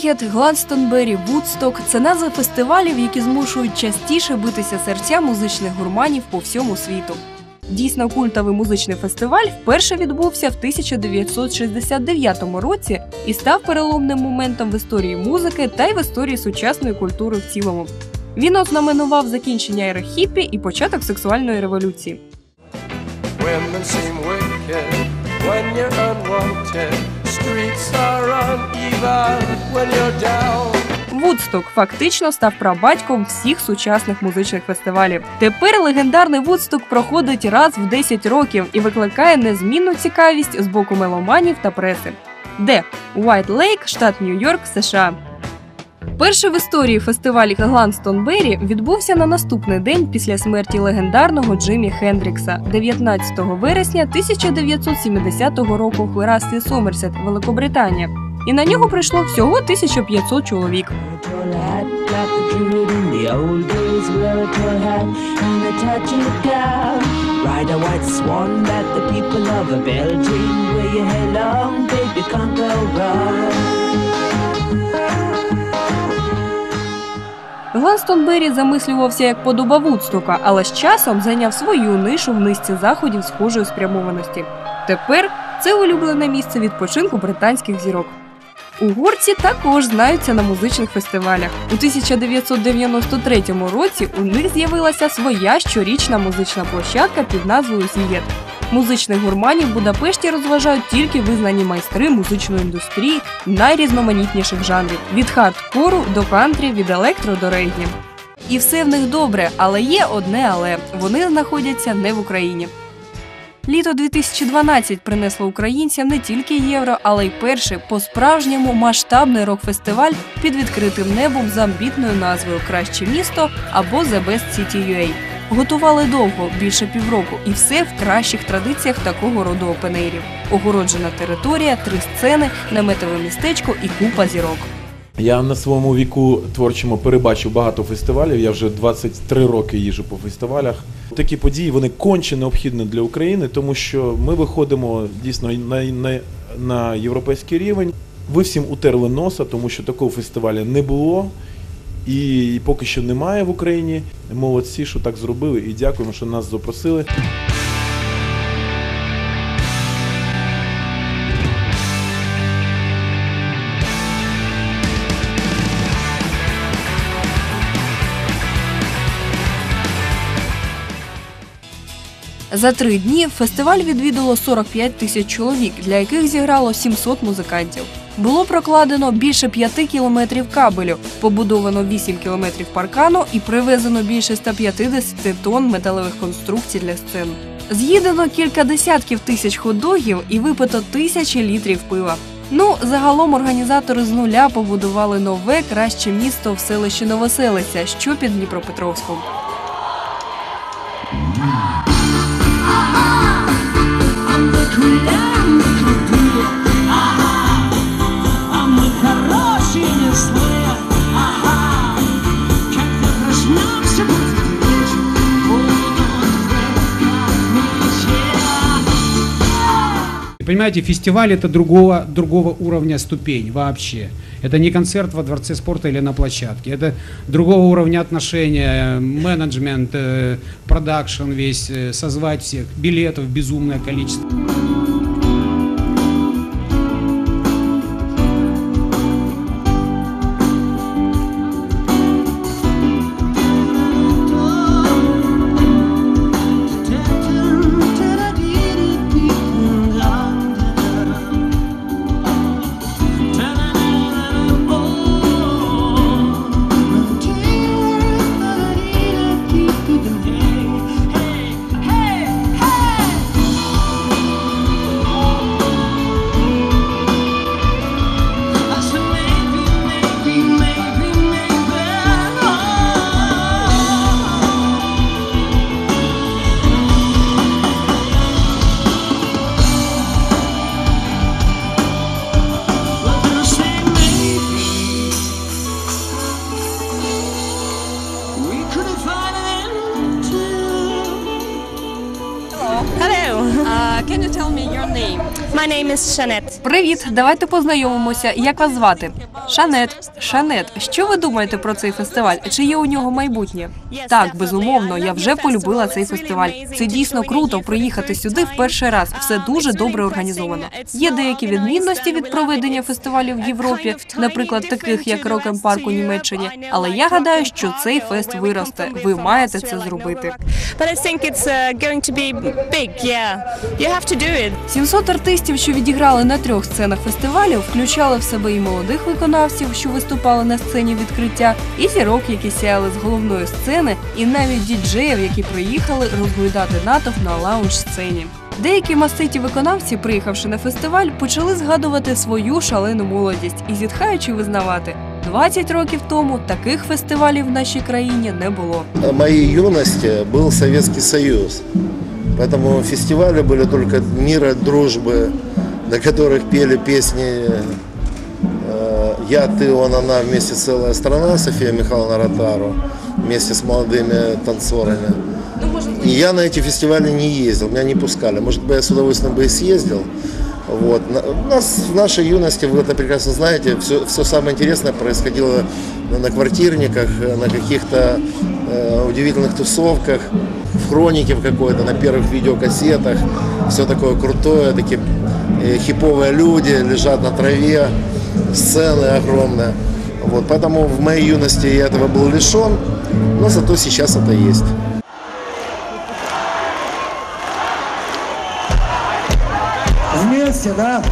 Пригід, Гланстонбері, Вудсток це назви фестивалів, які змушують частіше битися серця музичних гурманів по всьому світу. Дійсно, культовий музичний фестиваль вперше відбувся в 1969 році і став переломним моментом в історії музики та й в історії сучасної культури в цілому. Він ознаменував закінчення ери хіппі і початок сексуальної революції. When Вудсток фактично став прабатьком всіх сучасних музичних фестивалів. Тепер легендарний Вудсток проходить раз в 10 років і викликає незмінну цікавість з боку меломанів та преси. Де Уайт Лейк, штат Нью-Йорк, США. Перший в історії фестиваль Гланстонбері відбувся на наступний день після смерті легендарного Джиммі Хендрікса 19 вересня 1970 року в Хверасті Сомерсет, Великобританія. І на нього прийшло всього 1500 чоловік. Ride a white swan that the people of a Belgium, where you head long, baby, can't go wrong. Гланстонбері замислювався як подоба Вудстока, але з часом зайняв свою нишу в низці заходів схожої спрямованості. Тепер це улюблене місце відпочинку британських зірок. Угорці також знаються на музичних фестивалях. У 1993 році у них з'явилася своя щорічна музична площадка під назвою Зієт. Музичних гурманів в Будапешті розважають тільки визнані майстри музичної індустрії найрізноманітніших жанрів від хардкору до кантрі, від електро до реггі. І все в них добре, але є одне але вони знаходяться не в Україні. Літо 2012 принесло українцям не тільки євро, але й перший по-справжньому масштабний рок-фестиваль під відкритим небом з амбітною назвою Краще місто або The Best City UA. Готували довго, більше півроку, і все в кращих традиціях такого роду опенерів. Огороджена територія, три сцени, наметове містечко і купа зірок. Я на своєму віку творчому перебачив багато фестивалів. Я вже 23 роки їжджу по фестивалях. Такі події вони конче необхідні для України, тому що ми виходимо дійсно на, на, на європейський рівень. Ви всім утерли носа, тому що такого фестивалю не було. І поки що немає в Україні. Молодці, що так зробили, і дякуємо, що нас запросили. За три дні фестиваль відвідало 45 тисяч чоловік, для яких зіграло 700 музикантів. Було прокладено більше 5 кілометрів кабелю, побудовано 8 кілометрів паркану і привезено більше 150 тонн металевих конструкцій для сцен. З'їдено кілька десятків тисяч хот-догів і випито тисячі літрів пива. Ну, загалом організатори з нуля побудували нове краще місто в селищі Новоселиця, що під Дніпропетровськом. Понимаете, фестиваль это другого, другого уровня ступень вообще. Это не концерт во дворце спорта или на площадке. Это другого уровня отношения, менеджмент, э, продакшн весь, э, созвать всех, билетов безумное количество. My name is Shanette. Привіт, давайте познайомимося. Як вас звати? Шанет. Шанет, що ви думаєте про цей фестиваль? Чи є у нього майбутнє? Так, безумовно, я вже полюбила цей фестиваль. Це дійсно круто приїхати сюди в перший раз. Все дуже добре організовано. Є деякі відмінності від проведення фестивалів в Європі, наприклад, таких як Рокем Парк у Німеччині. Але я гадаю, що цей фест виросте. Ви маєте це зробити. But I think it's uh, going to be big, yeah. You have to do it. 700 артистів, що відіграли на трьох сценах фестивалю, включали в себе і молодих виконавців, що виступали на сцені відкриття, і зірок, які сяяли з головної сцени, і навіть діджеїв, які приїхали розглядати натовп на лаунж-сцені. Деякі маститі виконавці, приїхавши на фестиваль, почали згадувати свою шалену молодість і зітхаючи визнавати. 20 років тому таких фестивалів в нашій країні не було. моей юности был Советский Союз. Поэтому фестивали были только мира, дружбы, на которых пели песни э, «Я, ты, он, она» вместе целая страна, София Михайловна Ротару, вместе с молодыми танцорами. И я на эти фестивали не ездил, меня не пускали. Может быть, я с удовольствием бы и съездил. Вот. У нас в нашей юности, вы это прекрасно знаете, все, все самое интересное происходило на, квартирниках, на каких-то э, удивительных тусовках, в хронике в какой-то, на первых видеокассетах. Все такое крутое, такие э, хиповые люди лежат на траве, сцены огромные. Вот, поэтому в моей юности я этого был лишен, но зато сейчас это есть. Вместе, да?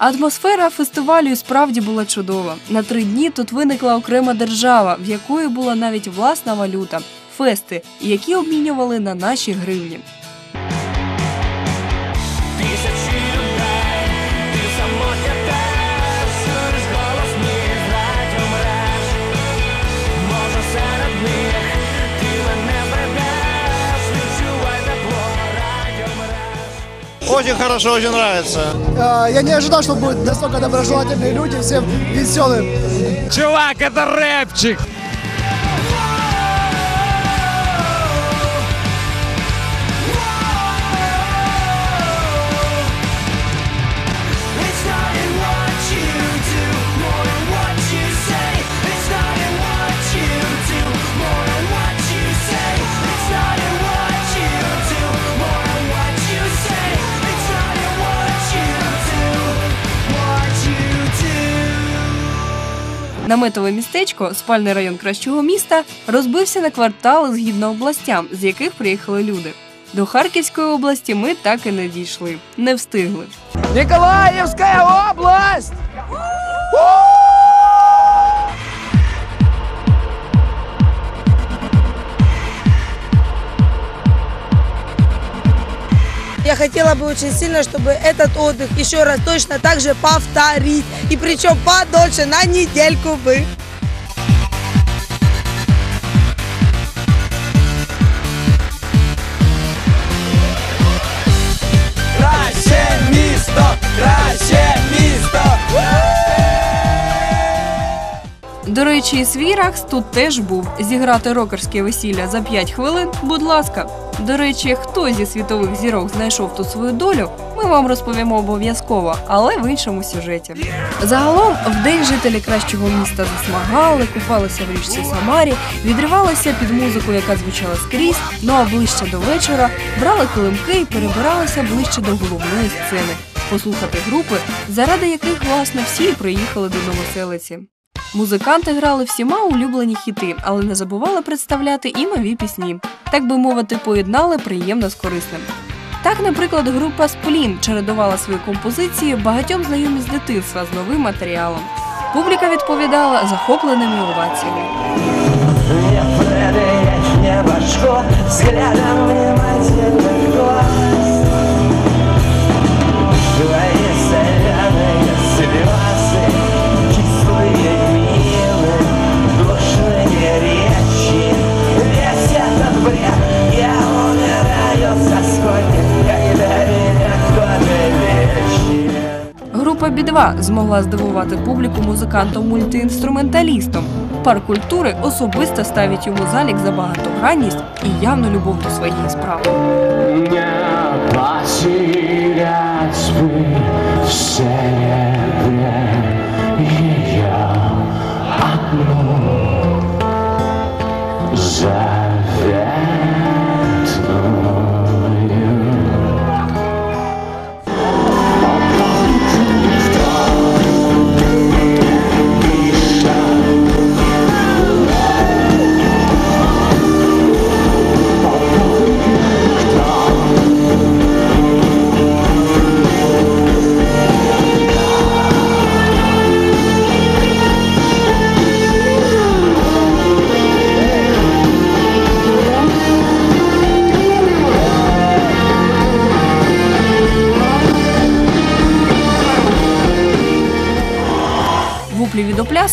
Атмосфера фестивалю справді була чудова. На три дні тут виникла окрема держава, в якої була навіть власна валюта фести, які обмінювали на наші гривні. Очень хорошо, очень нравится. А, Я не ожидал, что будут настолько доброжелательные люди, всем веселым. Чувак, это рэпчик! Наметове містечко, спальний район кращого міста, розбився на квартали згідно областям, з яких приїхали люди. До Харківської області ми так і не дійшли, не встигли. Ніколаївська область! Я хотела бы очень сильно, чтобы этот отдых еще раз точно так же повторить. И причем подольше, на недельку бы. Краще місто, краще місто. До речі, і свій ракс тут теж був. Зіграти рокерське весілля за 5 хвилин, будь ласка. До речі, хто зі світових зірок знайшов тут свою долю, ми вам розповімо обов'язково, але в іншому сюжеті. Загалом, в день жителі кращого міста засмагали, купалися в річці Самарі, відривалися під музику, яка звучала скрізь. Ну а ближче до вечора брали килимки і перебиралися ближче до головної сцени, послухати групи, заради яких власне всі приїхали до новоселиці. Музиканти грали всіма улюблені хіти, але не забували представляти і нові пісні. Так би мовити, поєднали приємно з корисним. Так, наприклад, група Сплін чередувала свої композиції багатьом знайомі з дитинства з новим матеріалом. Публіка відповідала захопленими оваціями. Не проверять небо школ Група Бі-2 змогла здивувати публіку музикантом-мультиінструменталістом. Парк культури особисто ставить йому залік за багатогранність і явну любов до своєї справи. Не потерять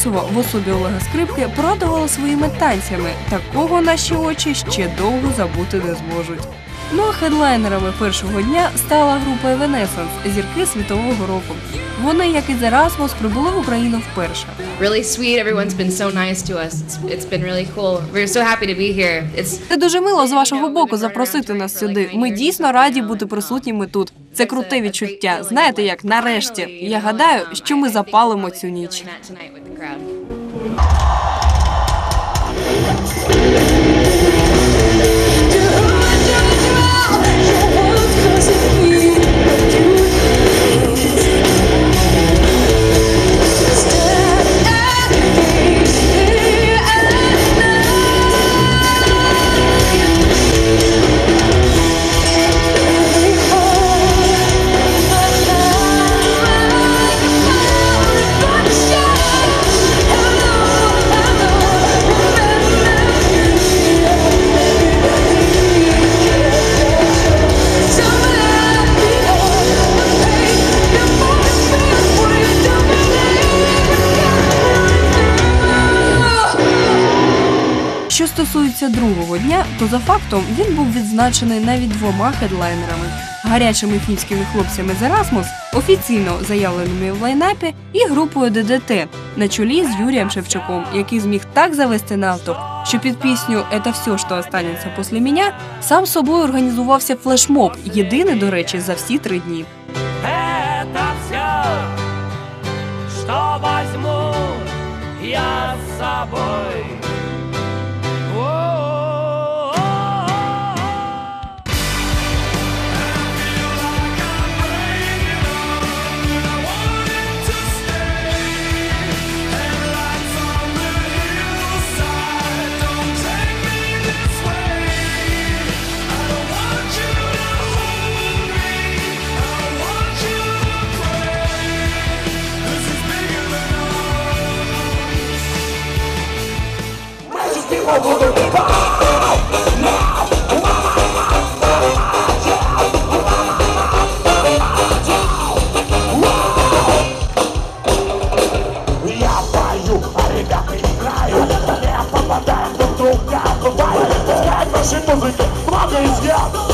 від в особі Олега Скрипки порадували своїми танцями. Такого наші очі ще довго забути не зможуть. Ну а хедлайнерами першого дня стала група Evanescence – зірки світового року. Вони, як і Erasmus, прибули в Україну вперше. really sweet. Everyone's been so nice to us. It's, it's been really cool. We're so happy to be here. It's Це дуже мило з вашого боку запросити нас сюди. Ми дійсно раді бути присутніми тут. Це круте відчуття. Знаєте, як нарешті. Я гадаю, що ми запалимо цю ніч. Стосується другого дня, то за фактом він був відзначений навіть двома хедлайнерами: гарячими фінськими хлопцями з Erasmus, офіційно заявленими в лайнапі, і групою ДДТ на чолі з Юрієм Шевчуком, який зміг так завести натовп, що під пісню «Это все, що останеться після мене» сам собою організувався флешмоб, єдиний, до речі, за всі три дні. Это все, собой. things, yeah.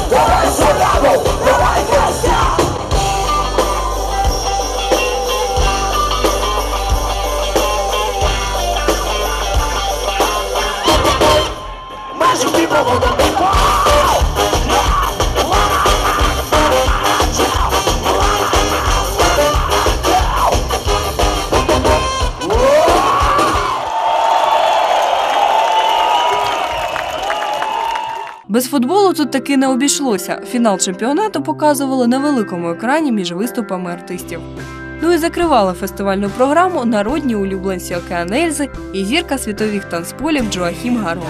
Без футболу тут таки не обійшлося. Фінал чемпіонату показували на великому екрані між виступами артистів. Ну і закривали фестивальну програму народні улюбленці Океан Ельзи і зірка світових танцполів Джоахім Гарон.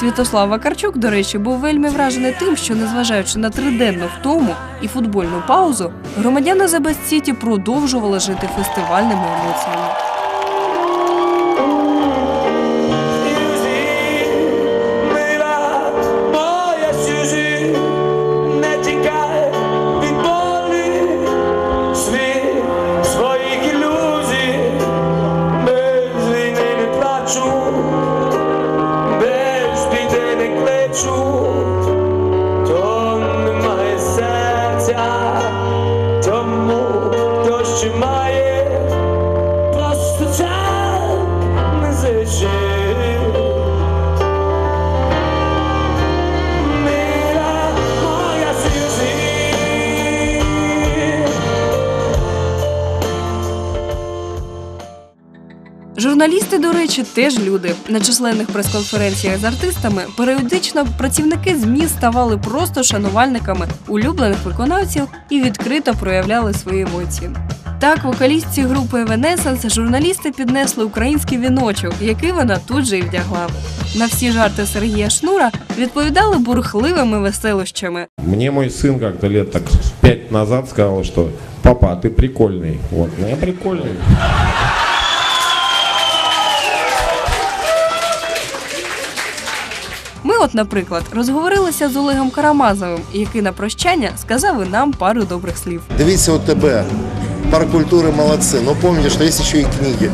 Святослав Вакарчук, до речі, був вельми вражений тим, що, незважаючи на триденну втому і футбольну паузу, громадяни за Сіті продовжували жити фестивальними емоціями. Журналісти, до речі, теж люди. На численних прес-конференціях з артистами періодично працівники ЗМІ ставали просто шанувальниками улюблених виконавців і відкрито проявляли свої емоції. Так, вокалістці групи Evanescence журналісти піднесли український віночок, який вона тут же й вдягла. На всі жарти Сергія Шнура відповідали бурхливими веселощами. Мне мой сын как-то лет так пять назад сказал, что папа, а ты прикольный. Вот, ну я прикольный. Ми, от, наприклад, розговорилися з Олегом Карамазовим, який на прощання сказав і нам пару добрих слів. Дивіться ОТБ. Парк культури молодці, але пам'ятаєш, що є ще й книги.